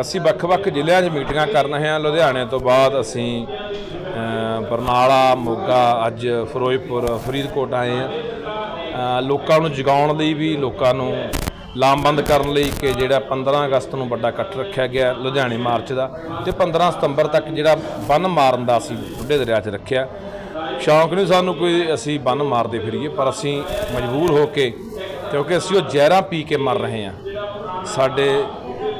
ਅਸੀਂ ਵੱਖ-ਵੱਖ ਜ਼ਿਲ੍ਹਿਆਂ 'ਚ ਮੀਟਿੰਗਾਂ ਕਰ ਰਹੇ ਹਾਂ। ਲੁਧਿਆਣੇ ਤੋਂ ਬਾਅਦ ਅਸੀਂ ਬਰਨਾਲਾ, ਮੋਗਾ, ਅੱਜ ਫਿਰੋਜ਼ਪੁਰ, ਫਰੀਦਕੋਟ ਆਏ ਹਾਂ। ਲੋਕਾਂ ਨੂੰ ਜਗਾਉਣ ਲਈ ਵੀ, ਲੋਕਾਂ ਨੂੰ ਲਾਮਬੰਦ ਕਰਨ ਲਈ ਕਿ ਜਿਹੜਾ 15 ਅਗਸਤ ਨੂੰ ਵੱਡਾ ਇਕੱਠ ਰੱਖਿਆ ਗਿਆ ਲੁਧਿਆਣੇ ਮਾਰਚ ਦਾ ਤੇ 15 ਸਤੰਬਰ ਤੱਕ ਜਿਹੜਾ ਬੰਨ ਮਾਰਨ ਦਾ ਅਸੀਂ ਬੁੱਢੇ ਦਰਿਆ 'ਚ ਰੱਖਿਆ। ਸ਼ੌਂਕ ਨਹੀਂ ਸਾਨੂੰ ਕੋਈ ਅਸੀਂ ਬੰਨ ਮਾਰਦੇ ਫਿਰੀਏ, ਪਰ ਅਸੀਂ ਮਜਬੂਰ ਹੋ ਕੇ, ਕਿਉਂਕਿ ਅਸੀਂ ਉਹ ਜ਼ਹਿਰਾਂ ਪੀ ਕੇ ਮਰ ਰਹੇ ਹਾਂ। ਸਾਡੇ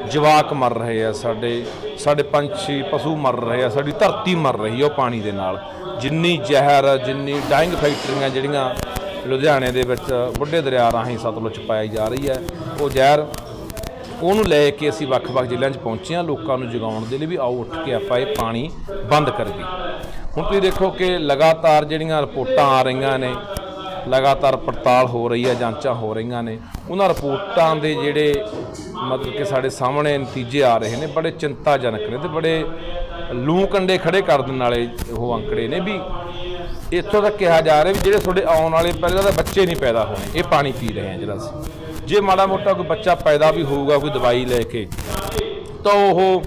ਜਵਾਕ ਮਰ ਰਹੇ ਆ, ਸਾਡੇ ਸਾਡੇ ਪੰਛੀ, ਪਸ਼ੂ ਮਰ ਰਹੇ ਆ, ਸਾਡੀ ਧਰਤੀ ਮਰ ਰਹੀ ਆ ਉਹ ਪਾਣੀ ਦੇ ਨਾਲ। ਜਿੰਨੀ ਜ਼ਹਿਰ ਜਿੰਨੀ ਡਾਈਂਗ ਫੈਕਟਰੀਆਂ ਜਿਹੜੀਆਂ ਲੁਧਿਆਣੇ ਦੇ ਵਿੱਚ ਬੁੱਢੇ ਦਰਿਆ ਰਾਹੀਂ ਸਤਲੁਜ ਪਾਈ ਜਾ ਰਹੀ ਹੈ ਉਹ ਜ਼ਹਿਰ ਉਹਨੂੰ ਲੈ ਕੇ ਅਸੀਂ ਵੱਖ-ਵੱਖ ਜ਼ਿਲ੍ਹਿਆਂ 'ਚ ਪਹੁੰਚੇ ਹਾਂ, ਲੋਕਾਂ ਨੂੰ ਜਗਾਉਣ ਦੇ ਲਈ ਵੀ ਆਓ ਉੱਠ ਕੇ ਆਪਾਂ ਇਹ ਪਾਣੀ ਬੰਦ ਕਰ ਕਰੀਏ ਹੁਣ ਤੁਸੀਂ ਦੇਖੋ ਕਿ ਲਗਾਤਾਰ ਜਿਹੜੀਆਂ ਰਿਪੋਰਟਾਂ ਆ ਰਹੀਆਂ ਨੇ ਲਗਾਤਾਰ ਪੜਤਾਲ ਹੋ ਰਹੀ ਹੈ, ਜਾਂਚਾਂ ਹੋ ਰਹੀਆਂ ਨੇ। ਉਹਨਾਂ ਰਿਪੋਰਟਾਂ ਦੇ ਜਿਹੜੇ ਮਤਲਬ ਕਿ ਸਾਡੇ ਸਾਹਮਣੇ ਨਤੀਜੇ ਆ ਰਹੇ ਨੇ, ਬੜੇ ਚਿੰਤਾਜਨਕ ਨੇ ਤੇ ਬੜੇ ਲੂ ਕੰਡੇ ਖੜੇ ਕਰ ਦੇਣ ਵਾਲੇ ਉਹ ਅੰਕੜੇ ਨੇ ਵੀ ਇੱਥੋਂ ਤੱਕ ਕਿਹਾ ਜਾ ਰਿਹਾ ਵੀ ਜਿਹੜੇ ਤੁਹਾਡੇ ਆਉਣ ਵਾਲੇ ਪਹਿਲਾਂ ਤਾਂ ਬੱਚੇ ਨਹੀਂ ਪੈਦਾ ਹੋਣੇ, ਇਹ ਪਾਣੀ ਪੀ ਰਹੇ ਆ ਜਿਹੜਾ ਅਸੀਂ। ਜੇ ਮਾੜਾ ਮੋਟਾ ਕੋਈ ਬੱਚਾ ਪੈਦਾ ਵੀ ਹੋਊਗਾ, ਕੋਈ ਦਵਾਈ ਲੈ ਕੇ, ਤਾਂ ਉਹ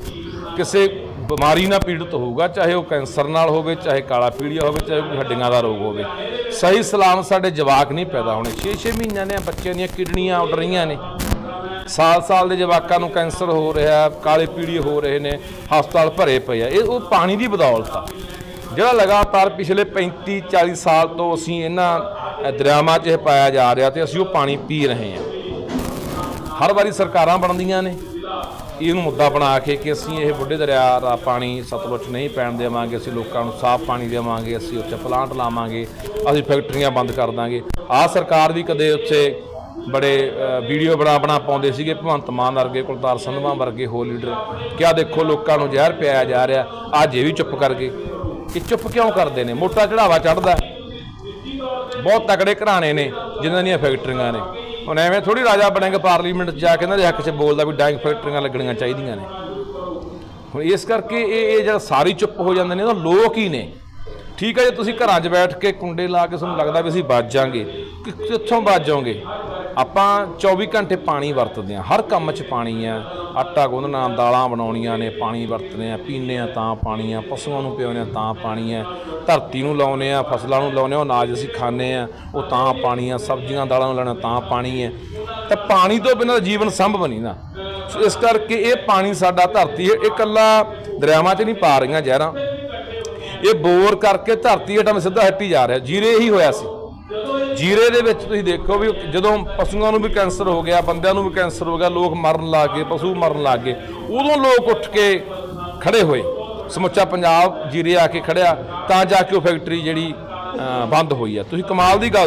ਕਿਸੇ ਬਿਮਾਰੀ ਨਾਲ ਪੀੜਤ ਹੋਊਗਾ, ਚਾਹੇ ਉਹ ਕੈਂਸਰ ਨਾਲ ਹੋਵੇ, ਚਾਹੇ ਕਾਲਾ ਪੀਲੀਆ ਹੋਵੇ, ਚਾਹੇ ਕੋਈ ਹੱਡੀਆਂ ਦਾ ਰੋਗ ਹੋਵੇ। ਸਹੀ ਸਲਾਮ ਸਾਡੇ ਜਵਾਕ ਨਹੀਂ ਪੈਦਾ ਹੋਣੇ। 6-6 ਮਹੀਨਿਆਂ ਦੇ ਬੱਚਿਆਂ ਦੀਆਂ ਕਿਡਨੀਆਂ ਉੱਡ ਰਹੀਆਂ ਨੇ। ਸਾਲ-ਸਾਲ ਦੇ ਜਵਾਕਾਂ ਨੂੰ ਕੈਂਸਰ ਹੋ ਰਿਹਾ, ਕਾਲੇ ਪੀਲੀਏ ਹੋ ਰਹੇ ਨੇ, ਹਸਪਤਾਲ ਭਰੇ ਪਏ ਆ। ਇਹ ਉਹ ਪਾਣੀ ਦੀ ਬਦੌਲਤ ਆ। ਜਿਹੜਾ ਲਗਾਤਾਰ ਪਿਛਲੇ 35 40 ਸਾਲ ਤੋਂ ਅਸੀਂ ਇਹਨਾਂ ਦਰਿਆਵਾਂ 'ਚ ਇਹ ਪਾਇਆ ਜਾ ਰਿਹਾ ਤੇ ਅਸੀਂ ਉਹ ਪਾਣੀ ਪੀ ਰਹੇ ਹਾਂ। ਹਰ ਵਾਰੀ ਸਰਕਾਰਾਂ ਬਣਦੀਆਂ ਨੇ। ਇਹਨੂੰ ਮੁੱਦਾ ਬਣਾ ਕੇ ਕਿ ਅਸੀਂ ਇਹ ਬੁੱਢੇ ਦਰਿਆ ਦਾ ਪਾਣੀ ਸਤਲੁਜ ਨਹੀਂ ਪੈਣ ਦੇਵਾਂਗੇ, ਅਸੀਂ ਲੋਕਾਂ ਨੂੰ ਸਾਫ਼ ਪਾਣੀ ਦੇਵਾਂਗੇ, ਅਸੀਂ ਉੱਥੇ ਪਲਾਂਟ ਲਾਵਾਂਗੇ, ਅਸੀਂ ਫੈਕਟਰੀਆਂ ਬੰਦ ਕਰ ਦਾਂਗੇ। ਆਹ ਸਰਕਾਰ ਵੀ ਕਦੇ ਉੱਥੇ ਬੜੇ ਵੀਡੀਓ ਬਣਾ ਬਣਾ ਪਾਉਂਦੇ ਸੀਗੇ, ਭਗਵੰਤ ਮਾਨ ਵਰਗੇ, ਕੁਲਤਾਰ ਸੰਧਵਾ ਵਰਗੇ ਹੋ ਲੀਡਰ। ਕਿਆ ਦੇਖੋ ਲੋਕਾਂ ਨੂੰ ਜ਼ਹਿਰ ਪਿਆਇਆ ਜਾ ਰਿਹਾ, ਅੱਜ ਇਹ ਵੀ ਚੁੱਪ ਕਰ ਗਏ। ਕਿ ਚੁੱਪ ਕਿਉਂ ਕਰਦੇ ਨੇ? ਮੋਟਾ ਚੜਾਵਾ ਚੜਦਾ ਬਹੁਤ ਤਕੜੇ ਘਰਾਣੇ ਨੇ, ਜਿਨ੍ਹਾਂ ਦੀਆਂ ਫੈਕਟਰੀਆਂ ਨੇ। ਹੁਣ ਐਵੇਂ ਥੋੜੀ ਰਾਜਾ ਬਣੇਗਾ ਪਾਰਲੀਮੈਂਟ 'ਚ ਜਾ ਕੇ ਇਹਨਾਂ ਦੇ ਹੱਕ 'ਚ ਬੋਲਦਾ ਵੀ ਡਾਈਂਗ ਫੈਕਟਰੀਆਂ ਲੱਗਣੀਆਂ ਚਾਹੀਦੀਆਂ ਨੇ। ਹੁਣ ਇਸ ਕਰਕੇ ਇਹ ਇਹ ਜਿਹੜਾ ਸਾਰੀ ਚੁੱਪ ਹੋ ਜਾਂਦੇ ਨੇ ਤਾਂ ਲੋਕ ਹੀ ਨੇ। ਠੀਕ ਹੈ, ਜੇ ਤੁਸੀਂ ਘਰਾਂ 'ਚ ਬੈਠ ਕੇ ਕੁੰਡੇ ਲਾ ਕੇ, ਤੁਹਾਨੂੰ ਲੱਗਦਾ ਵੀ ਅਸੀਂ ਬਚ ਜਾਾਂਗੇ। ਕਿ ਕਿੱਥੋਂ ਬਚ ਜਾਓਗੇ? ਆਪਾਂ 24 ਘੰਟੇ ਪਾਣੀ ਵਰਤਦੇ ਹਾਂ। ਹਰ ਕੰਮ 'ਚ ਪਾਣੀ ਆ ਆਟਾ ਗੁੰਨਣਾ, ਦਾਲਾਂ ਬਣਾਉਣੀਆਂ ਨੇ, ਪਾਣੀ ਵਰਤਦੇ ਆ ਪੀਂਦੇ ਆ ਤਾਂ ਪਾਣੀ ਆ ਪਸ਼ੂਆਂ ਨੂੰ ਪਿਆਉਂਦੇ ਆ ਤਾਂ ਪਾਣੀ ਆ ਧਰਤੀ ਨੂੰ ਲਾਉਨੇ ਆ ਫਸਲਾਂ ਨੂੰ ਲਾਉਨੇ ਆ ਉਹ ਅਨਾਜ ਅਸੀਂ ਖਾਂਦੇ ਆ ਉਹ ਤਾਂ ਪਾਣੀ ਆ ਸਬਜ਼ੀਆਂ, ਦਾਲਾਂ ਨੂੰ ਲੈਣਾ ਤਾਂ ਪਾਣੀ ਹੈ। ਤਾਂ ਪਾਣੀ ਤੋਂ ਬਿਨਾਂ ਤਾਂ ਜੀਵਨ ਸੰਭਵ ਨਹੀਂ ਨਾ। ਸੋ ਇਸ ਕਰਕੇ ਇਹ ਪਾਣੀ ਸਾਡਾ ਧਰਤੀ ਇਹ ਇਕੱਲਾ ਦਰਿਆਵਾਂ 'ਚ ਨਹੀਂ ਪਾ ਰਹੀਆਂ ਜ਼ਹਿਰਾਂ। ਇਹ ਬੋਰ ਕਰਕੇ ਧਰਤੀ ਹੇਠਾਂ ਸਿੱਧਾ ਹੱਟੀ ਜਾ ਰਿਹਾ। ਜੀਰੇ ਹੀ ਹੋਇਆ ਸੀ। ਜੀਰੇ ਦੇ ਵਿੱਚ ਤੁਸੀਂ ਦੇਖੋ ਵੀ ਜਦੋਂ ਪਸ਼ੂਆਂ ਨੂੰ ਵੀ ਕੈਂਸਰ ਹੋ ਗਿਆ, ਬੰਦਿਆਂ ਨੂੰ ਵੀ ਕੈਂਸਰ ਹੋ ਗਿਆ, ਲੋਕ ਮਰਨ ਲੱਗ ਗਏ, ਪਸ਼ੂ ਮਰਨ ਲੱਗ ਗਏ, ਉਦੋਂ ਲੋਕ ਉੱਠ ਕੇ ਖੜੇ ਹੋਏ। ਸਮੁੱਚਾ ਪੰਜਾਬ ਜੀਰੇ ਆ ਕੇ ਖੜਿਆ, ਤਾਂ ਜਾ ਕੇ ਉਹ ਫੈਕਟਰੀ ਜਿਹੜੀ ਬੰਦ ਹੋਈ ਆ। ਤੁਸੀਂ ਕਮਾਲ ਦੀ ਗੱਲ